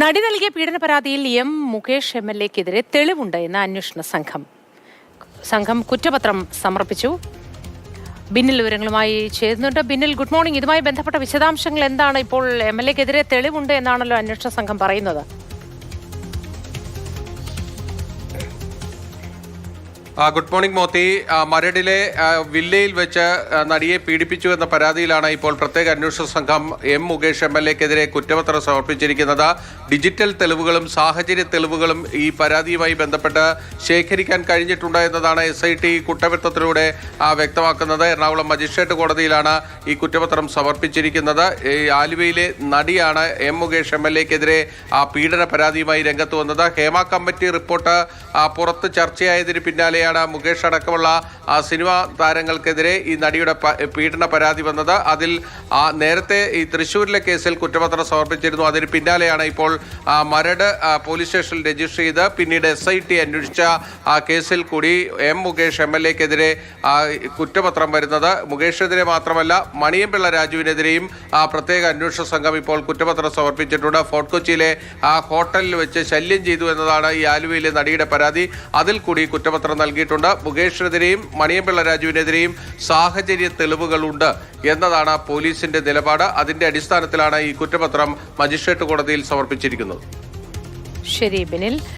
നടി നൽകിയ പീഡന പരാതിയിൽ എം മുകേഷ് എം എൽ എക്കെതിരെ തെളിവുണ്ട് എന്ന അന്വേഷണ സംഘം. സംഘം കുറ്റപത്രം സമർപ്പിച്ചു. ബിന്നിൽ വിവരങ്ങളുമായി ചേരുന്നുണ്ട്. ബിന്നിൽ ഗുഡ് മോർണിംഗ്. ഇതുമായി ബന്ധപ്പെട്ട വിശദാംശങ്ങൾ എന്താണ്? ഇപ്പോൾ എം എൽ എക്കെതിരെ തെളിവുണ്ട് എന്നാണല്ലോ അന്വേഷണ സംഘം പറയുന്നത്. ഗുഡ് മോർണിംഗ് മോത്തി. മരടിലെ വില്ലയിൽ വെച്ച് നടിയെ പീഡിപ്പിച്ചു എന്ന പരാതിയിലാണ് ഇപ്പോൾ പ്രത്യേക അന്വേഷണ സംഘം എം മുകേഷ് എം എൽ എക്കെതിരെ കുറ്റപത്രം സമർപ്പിച്ചിരിക്കുന്നത്. ഡിജിറ്റൽ തെളിവുകളും സാഹചര്യ തെളിവുകളും ഈ പരാതിയുമായി ബന്ധപ്പെട്ട് ശേഖരിക്കാൻ കഴിഞ്ഞിട്ടുണ്ട് എന്നതാണ് എസ് ഐ ടി കുറ്റപത്രത്തിലൂടെ വ്യക്തമാക്കുന്നത്. എറണാകുളം മജിസ്ട്രേറ്റ് കോടതിയിലാണ് ഈ കുറ്റപത്രം സമർപ്പിച്ചിരിക്കുന്നത്. ഈ ആലുവയിലെ നടിയാണ് എം മുകേഷ് എം എൽ എക്കെതിരെ പീഡന പരാതിയുമായി രംഗത്ത് വന്നത്. ഹേമ കമ്മിറ്റി റിപ്പോർട്ട് പുറത്ത് ചർച്ചയായതിന് പിന്നാലെയാണ് മുകേഷ് അടക്കമുള്ള സിനിമാ താരങ്ങൾക്കെതിരെ ഈ നടിയുടെ പീഡന പരാതി വന്നത്. അതിൽ നേരത്തെ ഈ തൃശ്ശൂരിലെ കേസിൽ കുറ്റപത്രം സമർപ്പിച്ചിരുന്നു. അതിന് പിന്നാലെയാണ് ഇപ്പോൾ മരട് പോലീസ് സ്റ്റേഷനിൽ രജിസ്റ്റർ ചെയ്ത് പിന്നീട് എസ് ഐ ടി അന്വേഷിച്ച കേസിൽ കൂടി എം മുകേഷ് എം എൽ എക്കെതിരെ കുറ്റപത്രം വരുന്നത്. മുകേഷിനെതിരെ മാത്രമല്ല മണിയമ്പിള്ള രാജുവിനെതിരെയും പ്രത്യേക അന്വേഷണ സംഘം ഇപ്പോൾ കുറ്റപത്രം സമർപ്പിച്ചിട്ടുണ്ട്. ഫോർട്ട് കൊച്ചിയിലെ ഹോട്ടലിൽ വെച്ച് ശല്യം ചെയ്തു എന്നതാണ് ഈ ആലുവയിലെ നടിയുടെ പരാതി. അതിൽ കൂടി കുറ്റപത്രം നൽകിയിട്ടുണ്ട്. മുകേഷിനെതിരെയും മണിയമ്പിള്ള രാജുവിനെതിരെയും സാഹചര്യ തെളിവുകളുണ്ട് എന്നതാണ് പോലീസിന്റെ നിലപാട്. അതിന്റെ അടിസ്ഥാനത്തിലാണ് ഈ കുറ്റപത്രം മജിസ്ട്രേറ്റ് കോടതിയിൽ സമർപ്പിച്ചിരിക്കുന്നത്.